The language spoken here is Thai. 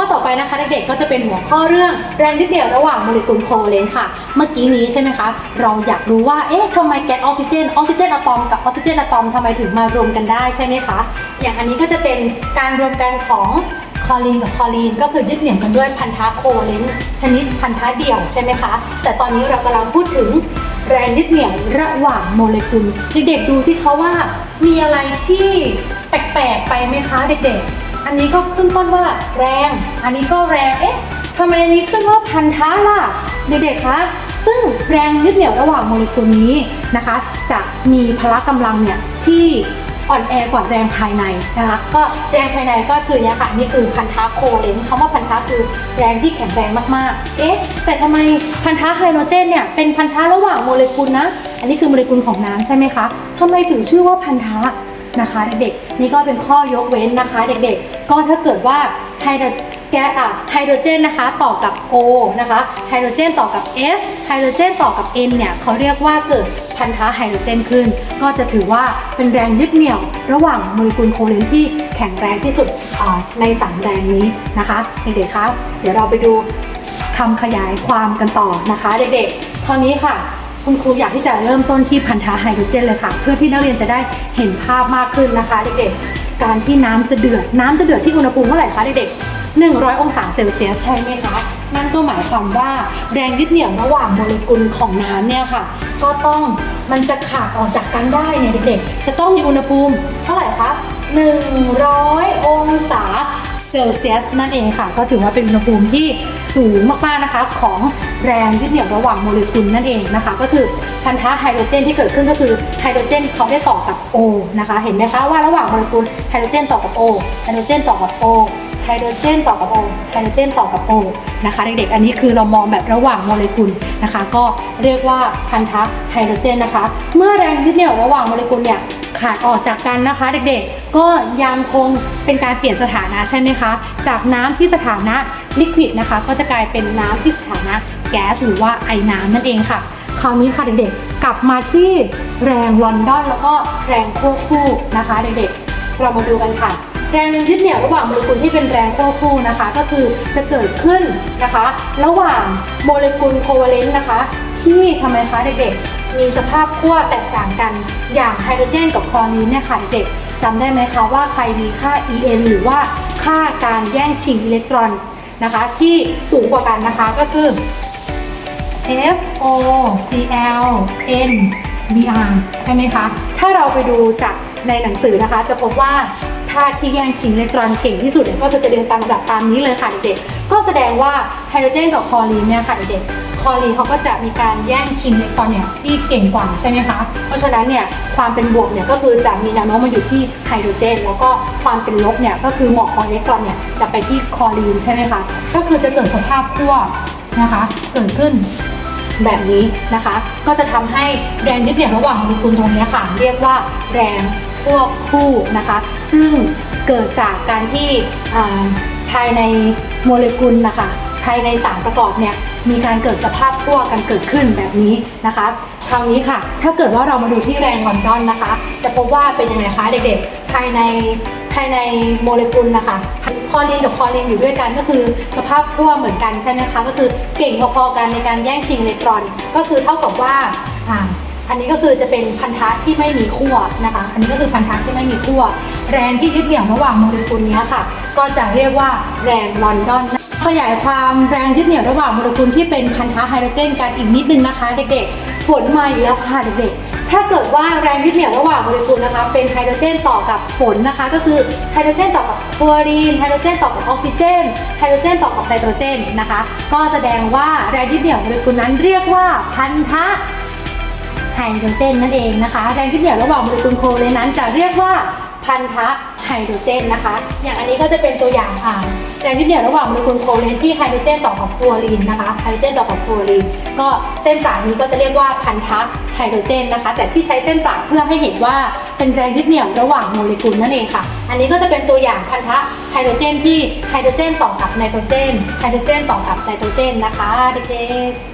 ข้อต่อไปนะคะเด็กๆก็จะเป็นหัวข้อเรื่องแรงยึดเหนี่ยวระหว่างโมเลกุลโคเวเลนต์ค่ะ เมื่อกี้นี้ใช่ไหมคะ เราอยากรู้ว่าเอ๊ะทำไมแก๊สออกซิเจนออกซิเจนอะตอมกับออกซิเจนอะตอมทำไมถึงมารวมกันได้ใช่ไหมคะ อย่างอันนี้ก็จะเป็นการรวมกันของคอรีนกับคอรีนก็คือยึดเหนี่ยวกันด้วยพันธะโคเวเลนต์ชนิดพันธะเดี่ยวใช่ไหมคะ แต่ตอนนี้เรากำลังพูดถึงแรงยึดเหนี่ยวระหว่างโมเลกุลเด็กๆดูสิคะว่ามีอะไรที่แปลกๆไปไหมคะเด็กๆ อันนี้ก็ขึ้นต้นว่าแรง อันนี้ก็แรง เอ๊ะทำไมอันนี้ขึ้นว่าพันธะล่ะ เด็กๆ คะ ซึ่งแรงยึดเหนี่ยวระหว่างโมเลกุลนี้นะคะ จะมีพละกำลังเนี่ยที่อ่อนแอกว่าแรงภายในนะคะ ก็แรงภายในก็คือเนี่ยค่ะนี่คือพันธะโคเลนคำว่าพันธะคือแรงที่แข็งแรงมากๆ เอ๊ะ แต่ทำไมพันธะไฮโดรเจนเนี่ยเป็นพันธะระหว่างโมเลกุลนะ อันนี้คือโมเลกุลของน้ำใช่ไหมคะทำไมถึงชื่อว่าพันธะ นะคะเด็กๆ นี่ก็เป็นข้อยกเว้นนะคะ เด็กๆ ก็ถ้าเกิดว่าไฮโดรแก๊สอะไฮโดรเจนนะคะต่อกับ O นะคะ ไฮโดรเจนต่อกับ S ไฮโดรเจนต่อกับ N เนี่ยเขาเรียกว่าเกิดพันธะไฮโดรเจนขึ้น ก็จะถือว่าเป็นแรงยึดเหนี่ยว ระหว่างโมเลกุลโคเลนที่แข็งแรงที่สุดในสามแรงนี้นะคะ เด็กๆคะเดี๋ยวเราไปดูคำขยายความกันต่อนะคะ เด็กๆคราวนี้ค่ะ คุณครูอยากที่จะเริ่มต้นที่พันธะไฮโดรเจนเลยค่ะ เพื่อที่นักเรียนจะได้เห็นภาพมากขึ้นนะคะเด็กๆ การที่น้ำจะเดือดน้ำจะเดือดที่อุณหภูมิเท่าไหร่คะเด็กๆ 100 องศาเซลเซียสใช่ไหมคะนั่นก็หมายความว่าแรงยึดเหนี่ยวระหว่างโมเลกุลของน้ำเนี่ยค่ะ ก็ต้องมันจะขาดออกจากกันได้เนี่ยเด็กๆ จะต้องมีอุณหภูมิเท่าไหร่คะ100 องศาเซลเซียสนั่นเองค่ะ ก็ถือว่าเป็นอุณหภูมิที่สูงมากๆนะคะของ แรงยึดเหนี่ยวระหว่างโมเลกุลนั่นเองนะคะ ก็คือพันธะไฮโดรเจนที่เกิดขึ้นก็คือไฮโดรเจนเขาได้ต่อกับ O นะคะ เห็นไหมคะว่าระหว่างโมเลกุลไฮโดรเจนต่อกับ O ไฮโดรเจนต่อกับ O ไฮโดรเจนต่อกับ O ไฮโดรเจนต่อกับ O นะคะเด็กๆ อันนี้คือเรามองแบบระหว่างโมเลกุลนะคะ ก็เรียกว่าพันธะไฮโดรเจนนะคะ เมื่อแรงยึดเหนี่ยวระหว่างโมเลกุลเนี่ยขาดออกจากกันนะคะ เด็กๆ ก็ยังคงเป็นการเปลี่ยนสถานะใช่ไหมคะ จากน้ำที่สถานะลิควิดนะคะ ก็จะกลายเป็นน้ำที่สถานะ แก๊สหรือว่าไอน้ำนั่นเองค่ะ คราวนี้ค่ะเด็กๆ กลับมาที่แรงลอนดอนแล้วก็แรงควบคู่นะคะเด็กๆ เรามาดูกันค่ะแรงยึดเหนี่ยวระหว่างโมเลกุลที่เป็นแรงควบคู่นะคะ ก็คือจะเกิดขึ้นนะคะ ระหว่างโมเลกุลโคเวเลนต์นะคะ ที่ทำไมคะเด็กๆ มีสภาพขั้วแตกต่างกัน อย่างไฮโดรเจนกับคลอรีนเนี่ยค่ะเด็กจำได้ไหมคะว่าใครมีค่า En หรือว่าค่าการแย่งชิงอิเล็กตรอนนะคะ ที่สูงกว่ากันนะคะก็คือ F O C L N B R ใช่ไหมคะ ถ้าเราไปดูจากในหนังสือนะคะ จะพบว่าท่าที่แย่งชิงอิเล็กตรอนเก่งที่สุดก็จะเรียงตามลำดับตามนี้เลยค่ะเด็กก็แสดงว่าไฮโดรเจนกับคลอรีนเนี่ยค่ะเด็กคลอรีนเขาก็จะมีการแย่งชิงอิเล็กตรอนเนี่ยที่เก่งกว่าใช่ไหมคะ เพราะฉะนั้นเนี่ยความเป็นบวกเนี่ยก็คือจะมีแนวโน้มมาอยู่ที่ไฮโดรเจน แล้วก็ความเป็นลบเนี่ยก็คือเหมอกของอิเล็กตรอนเนี่ยจะไปที่คลอรีนใช่ไหมคะ ก็คือจะเกิดสภาพขั้วนะคะ เกิดขึ้น แบบนี้นะคะ ก็จะทำให้แรงยึดเหนี่ยวระหว่างโมเลกุลตรงนี้ค่ะ เรียกว่าแรงควบคู่นะคะ ซึ่งเกิดจากการที่ภายในโมเลกุลนะคะภายในสารประกอบเนี่ยมีการเกิดสภาพขั้วกันเกิดขึ้นแบบนี้นะคะ คราวนี้ค่ะ ถ้าเกิดว่าเรามาดูที่แรงลอนดอนนะคะ จะพบว่าเป็นยังไงคะเด็กๆ ภายใน ภายในโมเลกุลนะคะคลอรีนกับคลอรีนอยู่ด้วยกันก็คือสภาพขั้วเหมือนกันใช่ไหมคะก็คือเก่งพอๆกันในการแย่งชิงอิเล็กตรอน ก็คือเท่ากับว่าอ่าอันนี้ก็คือจะเป็นพันธะที่ไม่มีขั้วนะคะ อันนี้ก็คือพันธะที่ไม่มีขั้ว แรงที่ยึดเหนี่ยวระหว่างโมเลกุลนี้ค่ะ ก็จะเรียกว่าแรงลอนดอนขยายความแรงยึดเหนี่ยวระหว่างโมเลกุลที่เป็นพันธะไฮโดรเจนกันอีกนิดนึงนะคะ เด็กๆ ฝนมาอีกแล้วค่ะเด็กๆ ถ้าเกิดว่าแรงยึดเหนี่ยวระหว่างโมเลกุลนะคะ เป็นไฮโดรเจนต่อกับฝนนะคะ ก็คือไฮโดรเจนต่อกับฟลูออรีนไฮโดรเจนต่อกับออกซิเจนไฮโดรเจนต่อกับไนโตรเจนนะคะ ก็แสดงว่าแรงยึดเหนี่ยวโมเลกุลนั้นเรียกว่าพันธะไฮโดรเจนนั่นเองนะคะ แรงยึดเหนี่ยวระหว่างโมเลกุลโคเลนนั้นจะเรียกว่าพันธะ ไฮโดรเจนนะคะ อย่างอันนี้ก็จะเป็นตัวอย่างอ่าแรงยึดเหนี่ยวระหว่างโมเลกุลโคเลนที่ไฮโดรเจนต่อกับฟลูออรีนนะคะไฮโดรเจนต่อกับฟลูออรีนก็เส้นสายนี้ก็จะเรียกว่าพันธะไฮโดรเจนนะคะ แต่ที่ใช้เส้นสายเพื่อให้เห็นว่าเป็นแรงยึดเหนี่ยวระหว่างโมเลกุลนั่นเองค่ะ อันนี้ก็จะเป็นตัวอย่างพันธะไฮโดรเจนที่ไฮโดรเจนต่อกับไนโตรเจนไฮโดรเจนต่อกับไนโตรเจนนะคะเด็กๆ